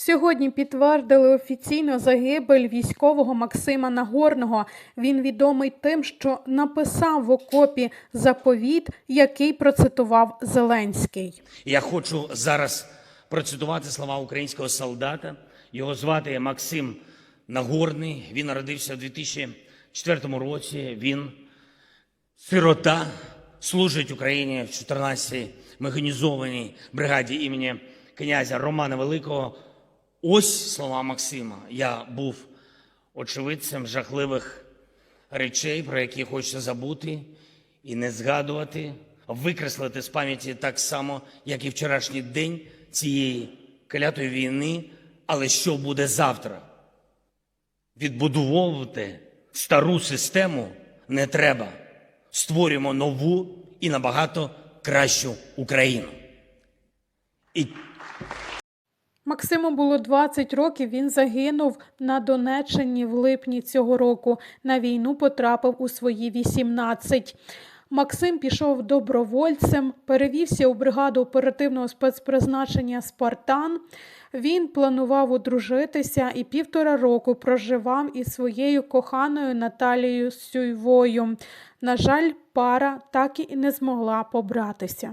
Сьогодні підтвердили офіційно загибель військового Максима Нагорного. Він відомий тим, що написав в окопі заповіт, який процитував Зеленський. Я хочу зараз процитувати слова українського солдата. Його звати Максим Нагорний. Він народився у 2004 році. Він сирота, служить Україні в 14-й механізованій бригаді імені князя Романа Великого. Ось слова Максима. Я був очевидцем жахливих речей, про які хочеться забути і не згадувати, викреслити з пам'яті так само, як і вчорашній день цієї клятої війни. Але що буде завтра? Відбудовувати стару систему не треба. Створюємо нову і набагато кращу Україну. І Максиму було 20 років. Він загинув на Донеччині в липні цього року. На війну потрапив у свої 18. Максим пішов добровольцем, перевівся у бригаду оперативного спецпризначення Спартан. Він планував одружитися і півтора року проживав із своєю коханою Наталією Сюйвою. На жаль, пара так і не змогла побратися.